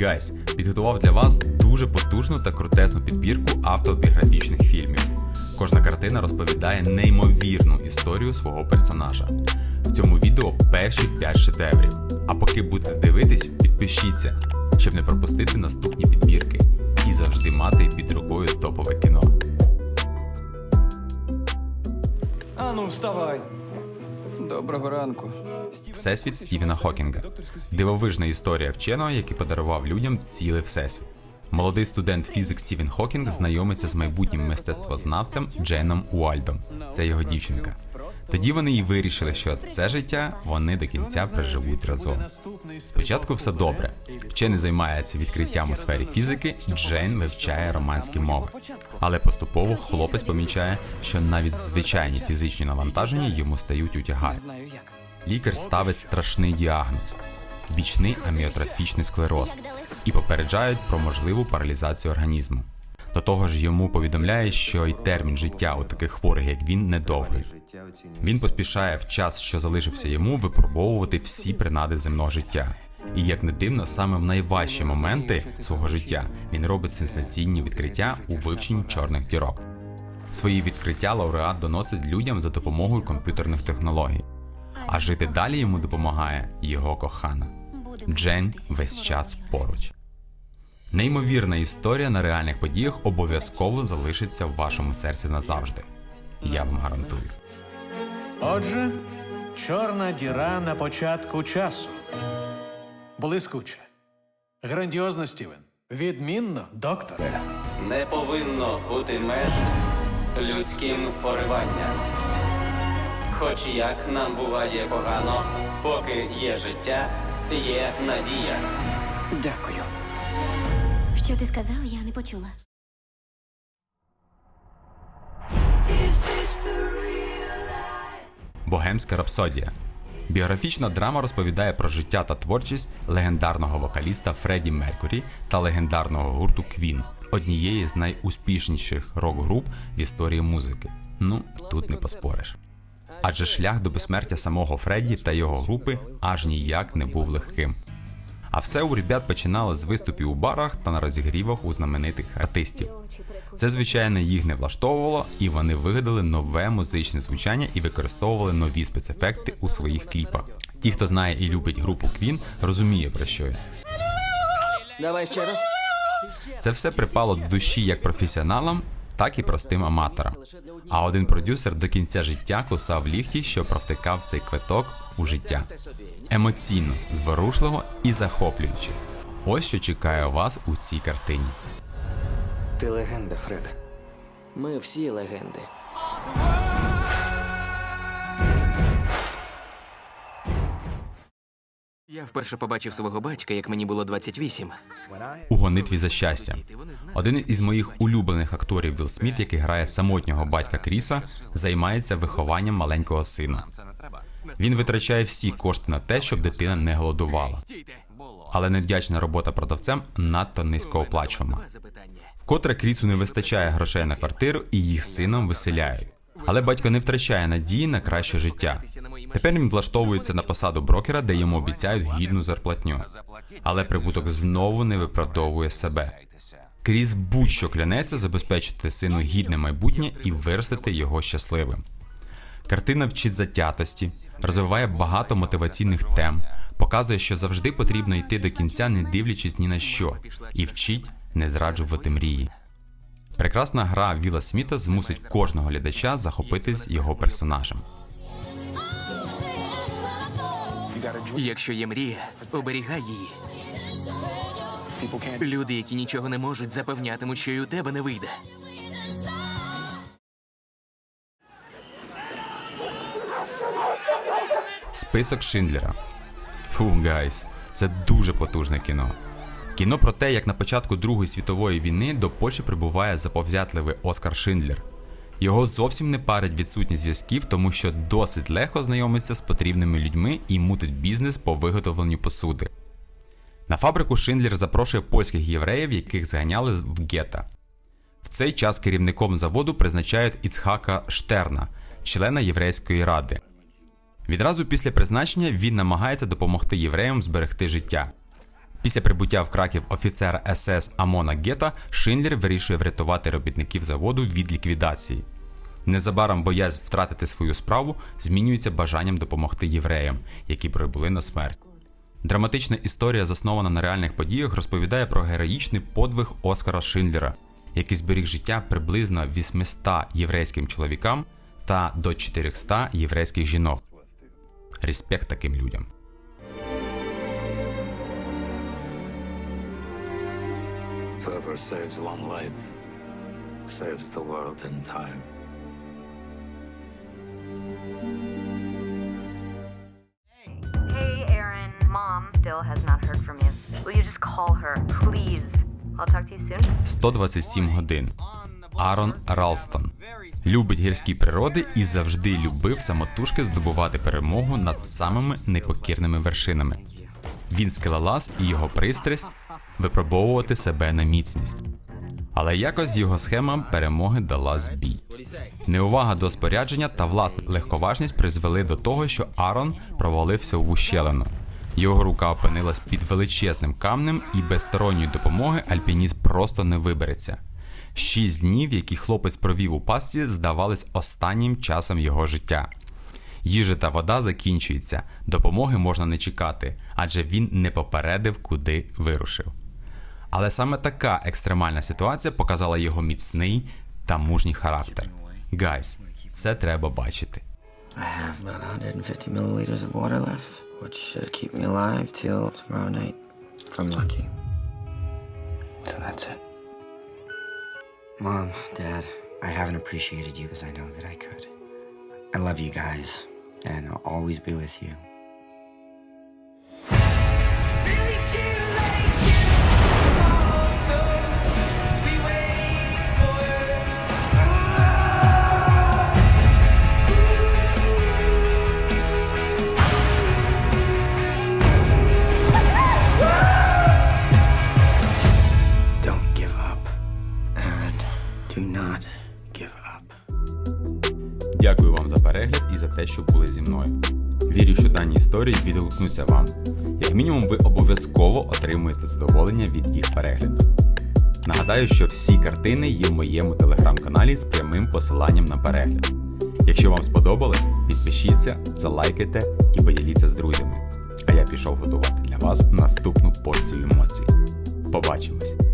Гайс, підготував для вас дуже потужну та крутесну підбірку автобіографічних фільмів. Кожна картина розповідає неймовірну історію свого персонажа. В цьому відео перші 5 шедеврів. А поки будете дивитись, підпишіться, щоб не пропустити наступні підбірки і завжди мати під рукою топове кіно. Ану, вставай. Доброго ранку. Всесвіт Стівена Хокінга. Дивовижна історія вченого, який подарував людям цілий всесвіт. Молодий студент фізик Стівен Хокінг знайомиться з майбутнім мистецтвознавцем Дженом Уальдом. Це його дівчинка. Тоді вони і вирішили, що це життя вони до кінця переживуть разом. Спочатку все добре. Вчений займається відкриттям у сфері фізики, Джейн вивчає романські мови. Але поступово хлопець помічає, що навіть звичайні фізичні навантаження йому стають у тягар. Знаю як. Лікар ставить страшний діагноз бічний аміотрофічний склероз і попереджають про можливу паралізацію організму. До того ж, йому повідомляє, що й термін життя у таких хворих, як він, недовгий. Він поспішає в час, що залишився йому, випробовувати всі принади земного життя. І як не дивно, саме в найважчі моменти свого життя він робить сенсаційні відкриття у вивченні чорних дірок. Свої відкриття лауреат доносить людям за допомогою комп'ютерних технологій. А жити далі йому допомагає його кохана. Джен весь час поруч. Неймовірна історія на реальних подіях обов'язково залишиться в вашому серці назавжди. Я вам гарантую. Отже, чорна діра на початку часу. Блискуче. Грандіозно, Стівен. Відмінно, докторе. Не повинно бути меж людським пориванням. Хоч як нам буває погано, поки є життя, є надія. Дякую. Що ти сказав, я не почула. Богемська рапсодія. Біографічна драма розповідає про життя та творчість легендарного вокаліста Фредді Меркурі та легендарного гурту Квін, однієї з найуспішніших рок-груп в історії музики. Ну, тут не поспориш. Адже шлях до безсмертя самого Фредді та його групи аж ніяк не був легким. А все у ребят починало з виступів у барах та на розігрівах у знаменитих артистів. Це, звичайно, їх не влаштовувало, і вони вигадали нове музичне звучання і використовували нові спецефекти у своїх кліпах. Ті, хто знає і любить групу Queen, розуміє про що я. Давай ще раз. Це все припало до душі як професіоналам, так і простим аматорам. А один продюсер до кінця життя кусав ліхті, що провтикав цей квиток у життя. Емоційно, зворушливо і захоплююче. Ось що чекає вас у цій картині. Ти легенда, Фред. Ми всі легенди. Я вперше побачив свого батька, як мені було 28. у гонитві за щастя. Один із моїх улюблених акторів Вілл Сміт, який грає самотнього батька Кріса, займається вихованням маленького сина. Він витрачає всі кошти на те, щоб дитина не голодувала. Але невдячна робота продавцем надто низькооплачувана. Вкотре Крісу не вистачає грошей на квартиру і їх сином виселяють. Але батько не втрачає надії на краще життя. Тепер він влаштовується на посаду брокера, де йому обіцяють гідну зарплатню. Але прибуток знову не виправдовує себе. Кріс будь-що клянеться забезпечити сину гідне майбутнє і виростити його щасливим. Картина вчить затятості, розвиває багато мотиваційних тем, показує, що завжди потрібно йти до кінця, не дивлячись ні на що, і вчить не зраджувати мрії. Прекрасна гра Віла Сміта змусить кожного глядача захопитись його персонажем. Якщо є мрія, оберігай її. Люди, які нічого не можуть, запевнятимуть, що й у тебе не вийде. Список Шиндлера. Фу, гайс, це дуже потужне кіно. Кіно про те, як на початку Другої світової війни до Польщі прибуває заповзятливий Оскар Шиндлер. Його зовсім не парить відсутність зв'язків, тому що досить легко знайомиться з потрібними людьми і мутить бізнес по виготовленню посуди. На фабрику Шиндлер запрошує польських євреїв, яких зганяли в гета. В цей час керівником заводу призначають Іцхака Штерна, члена єврейської ради. Відразу після призначення він намагається допомогти євреям зберегти життя. Після прибуття в Краків офіцера СС Амона Гета Шиндлер вирішує врятувати робітників заводу від ліквідації. Незабаром боязнь втратити свою справу змінюється бажанням допомогти євреям, які прибули на смерть. Драматична історія, заснована на реальних подіях, розповідає про героїчний подвиг Оскара Шиндлера, який зберіг життя приблизно 800 єврейським чоловікам та до 400 єврейських жінок. Респект таким людям. Whoever saves one life saves the world entire. Hey, Aaron. Mom still has not heard from you. Will you just call her, please? I'll talk to you soon. 127 годин. Арон Ралстон любить гірські природи і завжди любив самотужки здобувати перемогу над самими непокірними вершинами. Він скелелаз і його пристрасть випробовувати себе на міцність. Але якось його схема перемоги дала збій. Неувага до спорядження та власна легковажність призвели до того, що Арон провалився в ущелину. Його рука опинилась під величезним камнем, і без сторонньої допомоги альпініст просто не вибереться. Шість днів, які хлопець провів у пастці, здавались останнім часом його життя. Їжа та вода закінчуються, допомоги можна не чекати, адже він не попередив, куди вирушив. Але саме така екстремальна ситуація показала його міцний та мужній характер. Гайс, це треба бачити. I have about 150 milliliters of water left, which should keep me alive till tomorrow night. If I'm lucky. So that's it. Mom, Dad, I haven't appreciated you as I know that I could. I love you guys, and I'll always be with you. Not give up. Дякую вам за перегляд і за те, що були зі мною. Вірю, що дані історії відгукнуться вам. Як мінімум, ви обов'язково отримуєте задоволення від їх перегляду. Нагадаю, що всі картини є в моєму телеграм-каналі з прямим посиланням на перегляд. Якщо вам сподобалось, підпишіться, залайкайте і поділіться з друзями. А я пішов готувати для вас наступну порцію емоцій. Побачимось!